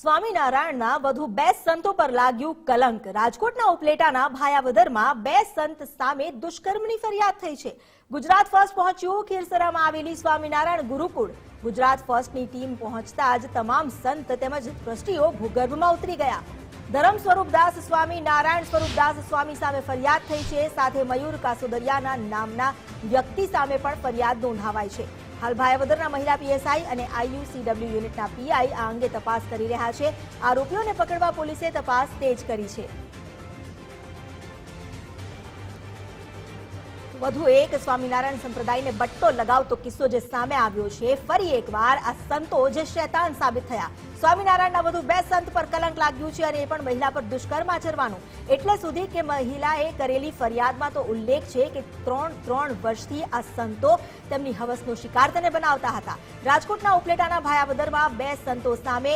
સ્વામિનારાયણના વધુ બે સંતો પર લાગ્યું કલંક. રાજકોટના ઉપલેટાના ભાયાવદરમાં બે સંત સામે દુષ્કર્મની ફરિયાદ થઈ છે. ગુજરાત ફર્સ્ટ પહોંચ્યું, ખીરસરામાં આવેલી સ્વામિનારાયણ ગુરુકુળ. ગુજરાત ફર્સ્ટની ટીમ પહોંચતા જ તમામ સંત તેમજ ટ્રસ્ટીઓ ભૂગર્ભમાં ઉતરી ગયા. ધરમ સ્વરૂપદાસ સ્વામી, નારાયણ સ્વરૂપદાસ સ્વામી સામે ફરિયાદ થઈ છે. સાથે મયુર કાસોદરિયાના નામના વ્યક્તિ સામે પણ ફરિયાદ નોંધાવાઈ છે. હાલ ભાયાવદરના મહિલા પીએસઆઈ અને આઈયુસીડબલ્યુ યુનિટના પીઆઈ આ અંગે તપાસ કરી રહ્યા છે. આરોપીઓને પકડવા પોલીસે તપાસ તેજ કરી છે. વધુ એક સ્વામિનારાયણ સંપ્રદાયને બટ્ટો લગાવતો કિસ્સો જે સામે આવ્યો છે. ફરી એકવાર આ સંતો જે શૈતાન સાબિત થયા. સ્વામિનારાયણના વધુ બે સંત પર કલંક લાગ્યું છે અને એ પણ મહિલા પર દુષ્કર્મ આચરવાનું. એટલે સુધી કે મહિલાએ કરેલી ફરિયાદમાં તો ઉલ્લેખ છે કે ત્રણ ત્રણ વર્ષથી આ સંતો તેમની હવસનો શિકાર તેને બનાવતા હતા. રાજકોટના ઉપલેટાના ભાયાબદરમાં બે સંતો સામે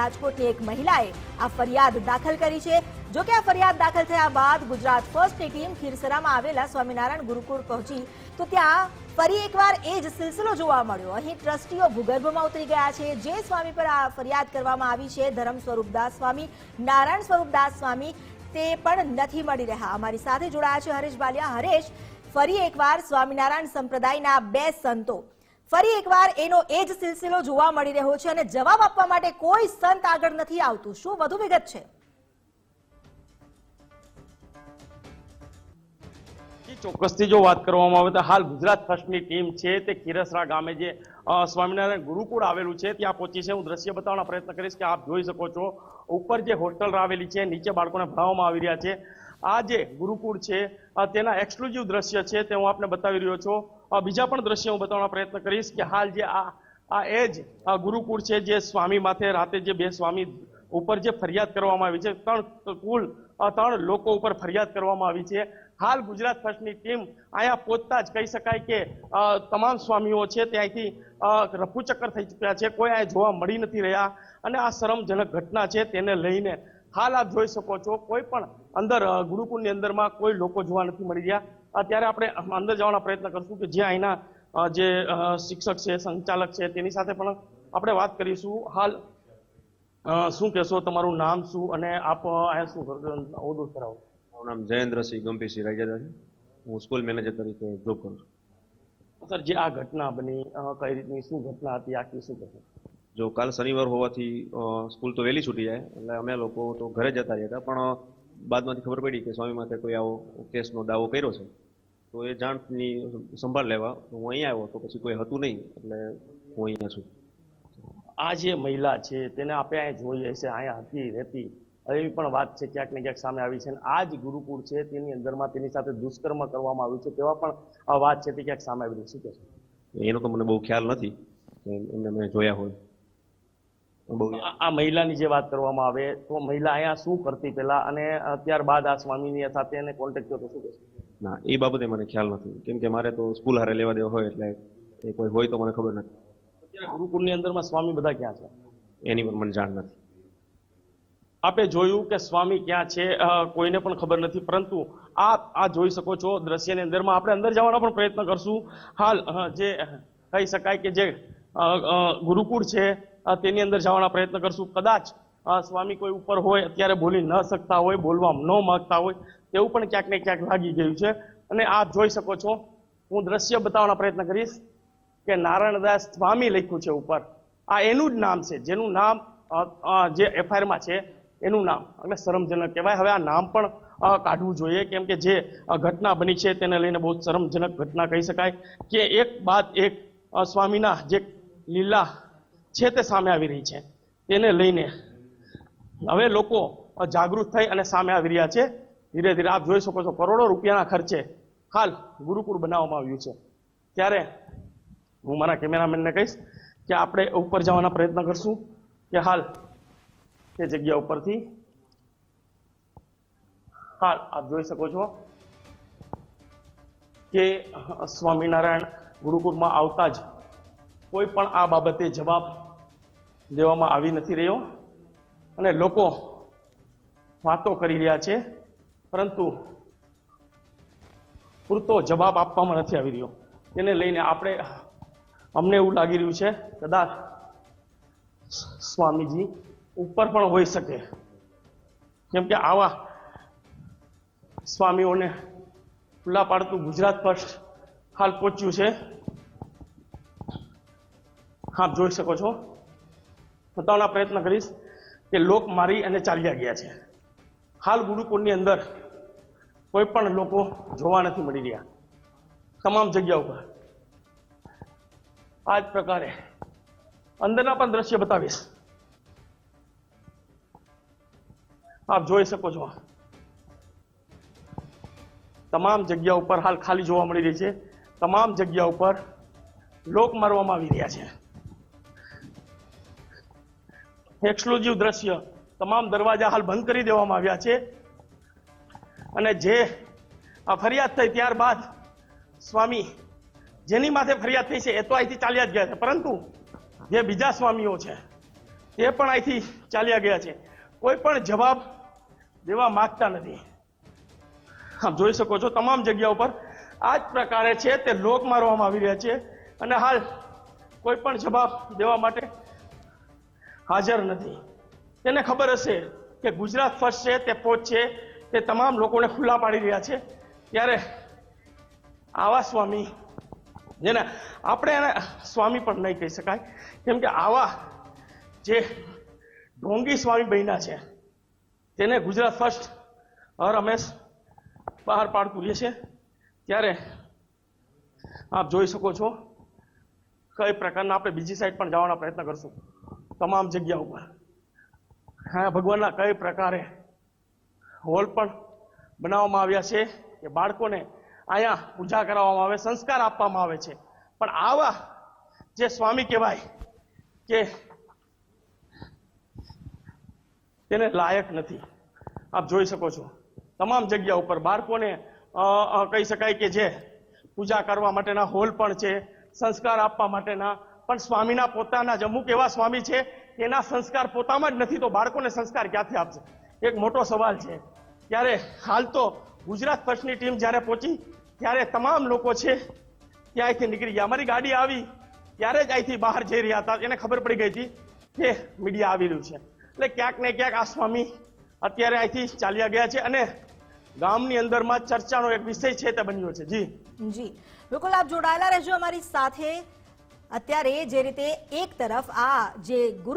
રાજકોટની એક મહિલાએ આ ફરિયાદ દાખલ કરી છે. જો કે આ ફરિયાદ દાખલ થયા બાદ ગુજરાત ફર્સ્ટની ટીમ ખીરસરામાં આવેલા સ્વામિનારાયણ ગુરુકુળ પહોંચી તો ત્યાં ફરી એકવાર એ જ સિલસિલો જોવા મળ્યો. અહીં ટ્રસ્ટીઓ ભૂગર્ભમાં ઉતરી ગયા છે. જે સ્વામી પર આ ફરિયાદ કરવામાં આવી છે, ધરમ સ્વરૂપદાસ સ્વામી, નારાયણ સ્વરૂપદાસ સ્વામી, તે પણ નથી મળી રહ્યા. અમારી સાથે જોડાયા છે હરેશ બાલિયા. હરેશ, ફરી એકવાર સ્વામિનારાયણ સંપ્રદાયના બે સંતો. ફરી એકવાર એનો એ જ સિલસિલો જોવા મળી રહ્યો છે અને જવાબ આપવા માટે કોઈ સંત આગળ નથી આવતું. શું વધુ વિગત છે? ચોક્કસથી જો વાત કરવામાં આવે તો હાલ ગુજરાત ફર્સ્ટની ટીમ છે તે ખીરસરા ગામે જે સ્વામિનારાયણ ગુરુકુળ આવેલું છે, ત્યાં પહોંચી છે. હું દ્રશ્ય બતાવવાનો પ્રયત્ન કરીશ કે આપ જોઈ શકો છો. ઉપર જે હોસ્ટેલ આવેલી છે, નીચે બાળકોને ભણાવવામાં આવી રહ્યા છે. આ જે ગુરુકુળ છે તેના એક્સક્લુઝિવ દ્રશ્ય છે તે હું આપને બતાવી રહ્યો છું. બીજા પણ દ્રશ્ય હું બતાવવાનો પ્રયત્ન કરીશ કે હાલ જે આ આ એ જ ગુરુકુળ છે જે સ્વામી માથે રાતે જે બે સ્વામી ઉપર જે ફરિયાદ કરવામાં આવી છે, ત્રણ કુલ ત્રણ લોકો ઉપર ફરિયાદ કરવામાં આવી છે. હાલ ગુજરાત ફર્સ્ટની ટીમ અહીંયા પહોંચતા જ કહી શકાય કે તમામ સ્વામીઓ છે ત્યાંથી રફુચક્કર થઈ ચૂક્યા છે. કોઈ અહીંયા જોવા મળી નથી રહ્યા અને આ શરમજનક ઘટના છે તેને લઈને હાલ આપ જોઈ શકો છો કોઈ પણ અંદર ગુરુકુળની અંદરમાં કોઈ લોકો જોવા નથી મળી રહ્યા. અત્યારે આપણે અંદર જવાના પ્રયત્ન કરશું કે જે અહીંના જે શિક્ષક છે, સંચાલક છે તેની સાથે પણ આપણે વાત કરીશું. હાલ શું કહેશો? તમારું નામ શું? અને આપ અહીંયા શું ઓદો કરાવો. મારું નામ જયેન્દ્રસિંહ ગંભીરસિંહ રાજાદા છે. હું સ્કૂલ મેનેજર તરીકે જોબ કરું છું. સર જે આ ઘટના બની કઈ રીતની શું ઘટના હતી આખી શું ઘટના જો કાલ શનિવાર હોવાથી સ્કૂલ તો વહેલી છૂટી જાય એટલે અમે લોકો તો ઘરે જતા રહ્યા હતા પણ બાદમાંથી ખબર પડી કે સ્વામી માથે કોઈ આવો કેસનો દાવો કર્યો છે. તો એ જાણની સંભાળ લેવા હું અહીંયા આવ્યો તો પછી કોઈ હતું નહીં એટલે હું અહીંયા છું. આ જે મહિલા છે તેને આપણે અહીંયા જોઈએ છે અહીંયા હતી રહેતી. એવી પણ વાત છે ક્યાંક ને ક્યાંક સામે આવી છે અને આ જ ગુરુકુળ છે તેની અંદરમાં તેની સાથે દુષ્કર્મ કરવામાં આવ્યું છે તેવા પણ આ વાત છે તે ક્યાંક સામે આવી રહી છે. એનો તો મને બહુ ખ્યાલ નથી. એમને મેં જોયા હોય. આ મહિલાની જે વાત કરવામાં આવે તો મહિલા અહીંયા શું કરતી પહેલા અને ત્યારબાદ આ સ્વામીની સાથે એને કોન્ટેક્ટ થયો તો શું કહેશે? ના એ બાબતે મને ખ્યાલ નથી. કેમ કે મારે તો સ્કૂલ હારે લેવા દેવા હોય એટલે એ કોઈ હોય તો મને ખબર નથી. ગુરુકુળની અંદરમાં સ્વામી બધા ક્યાં છે? એની પણ મને જાણ નથી. આપે જોયું કે સ્વામી ક્યાં છે? કોઈને પણ ખબર નથી. પરંતુ આ આ જોઈ શકો છો દ્રશ્યની અંદરમાં. આપણે અંદર જવાનો પણ પ્રયત્ન કરશું. હાલ જે કહી શકાય કે જે ગુરુકુળ છે તેની અંદર જવાના પ્રયત્ન કરશું. કદાચ સ્વામી કોઈ ઉપર હોય, અત્યારે બોલી ન શકતા હોય બોલવા ન માગતા હોય, તેવું પણ ક્યાંક ને ક્યાંક લાગી ગયું છે. અને આપ જોઈ શકો છો, હું દ્રશ્ય બતાવવાનો પ્રયત્ન કરીશ કે નારાયણદાસ સ્વામી લખ્યું છે ઉપર. આ એનું જ નામ છે. જેનું નામ જે એફઆઈઆરમાં છે એનું નામ. એટલે શરમજનક કહેવાય. હવે આ નામ પણ કાઢવું જોઈએ. કેમ કે જે ઘટના બની છે તેને લઈને બહુ શરમજનક ઘટના કહી શકાય. કે એક બાદ એક સ્વામીના જે લીલા છે તે સામે આવી રહી છે. તેને લઈને હવે લોકો જાગૃત થઈ અને સામે આવી રહ્યા છે. ધીરે ધીરે આપ જોઈ શકો છો કરોડો રૂપિયાના ખર્ચે હાલ ગુરુકુળ બનાવવામાં આવ્યું છે. ત્યારે હું મારા કેમેરામેનને કહીશ કે આપણે ઉપર જવાના પ્રયત્ન કરશું કે હાલ તે જગ્યા ઉપરથી. હાલ આપ જોઈ શકો છો કે સ્વામિનારાયણ ગુરુકુળમાં આવતા જ કોઈ પણ આ બાબતે જવાબ દેવામાં આવી નથી રહ્યો અને લોકો વાતો કરી રહ્યા છે, પરંતુ પૂરતો જવાબ આપવામાં નથી આવી રહ્યો. તેને લઈને આપણે, અમને એવું લાગી રહ્યું છે, કદાચ સ્વામીજી ઉપર પણ હોઈ શકે. કેમ કે આવા સ્વામીઓને ખુલ્લા પાડતું ગુજરાત ફર્સ્ટ હાલ પહોંચ્યું છે. આપ જોઈ શકો છો. બતાવવાના પ્રયત્ન કરીશ કે લોક મારી અને ચાલ્યા ગયા છે. હાલ ગુરુકુળની અંદર કોઈ પણ લોકો જોવા નથી મળી રહ્યા. તમામ જગ્યા ઉપર. આ જ પ્રકારે અંદરના પણ દ્રશ્ય બતાવીશ. આપ જોઈ શકો છો. તમામ જગ્યા ઉપર હાલ ખાલી જોવા મળી રહી છે. તમામ જગ્યા ઉપર લોક મારવામાં આવી રહ્યા છે. એક્સક્લુઝિવ દ્રશ્ય તમામ દરવાજા હાલ બંધ કરી દેવામાં આવ્યા છે. અને જે આ ફરિયાદ થઈ ત્યારબાદ સ્વામી જેની માથે ફરિયાદ થઈ છે એ તો અહીંથી ચાલ્યા જ ગયા છે. પરંતુ જે બીજા સ્વામીઓ છે તે પણ અહીંથી ચાલ્યા ગયા છે. કોઈ પણ જવાબ દેવા માગતા નથી. આપ જોઈ શકો છો તમામ જગ્યા ઉપર આ જ પ્રકારે છે તે લોક મારવામાં આવી રહ્યા છે અને હાલ કોઈ પણ જવાબ દેવા માટે હાજર નથી. તેને ખબર હશે કે ગુજરાત ફર્સ્ટ છે, તે પોચ છે, તે તમામ લોકોને ખુલ્લા પાડી રહ્યા છે. ત્યારે આવા સ્વામી, જેને આપણે એને સ્વામી પણ નહીં કહી શકાય, કેમ કે આવા જે ઢોંગી સ્વામી બન્યા છે તેને ગુજરાત ફર્સ્ટ હર હંમેશ બહાર પાડતું રહે છે ત્યારે આપ જોઈ શકો છો કઈ પ્રકારના આપણે બીજી સાઈડ પણ જવાના પ્રયત્ન કરશું. તમામ જગ્યા ઉપર. હા, ભગવાનના કઈ પ્રકારે હોલ પણ બનાવવામાં આવ્યા છે કે બાળકોને અહીંયા પૂજા કરાવવામાં આવે, સંસ્કાર આપવામાં આવે છે. પણ આવા જે સ્વામી કહેવાય કે તેને લાયક નથી. આપ જોઈ શકો છો. તમામ જગ્યા ઉપર બાળકોને કહી શકાય કે જે પૂજા કરવા માટેના હોલ પણ છે, સંસ્કાર આપવા માટેના. પણ સ્વામીના પોતાના જ અમુક એવા સ્વામી છે, એના સંસ્કાર પોતામાં જ નથી, તો બાળકોને સંસ્કાર ક્યાંથી આપશે? એક મોટો સવાલ છે. ત્યારે હાલ તો ગુજરાત ફર્સ્ટની ટીમ જ્યારે પહોંચી, ત્યારે તમામ લોકો છે ત્યાં અહીંથી નીકળી ગયા. અમારી ગાડી આવી, ત્યારે જ અહીંથી બહાર જઈ રહ્યા હતા. એને ખબર પડી ગઈ હતી કે મીડિયા આવી રહ્યું છે. એટલે ક્યાંક ને ક્યાંક આ સ્વામી અત્યારે અહીંથી ચાલ્યા ગયા છે અને ગામની અંદરમાં ચર્ચાનો એક વિષય છે તે બન્યો છે. જી. જી. બિલકુલ આપ જોડાયેલા રહેજો અમારી સાથે. અત્યારે જે રીતે એક તરફ આ જે ગુરુ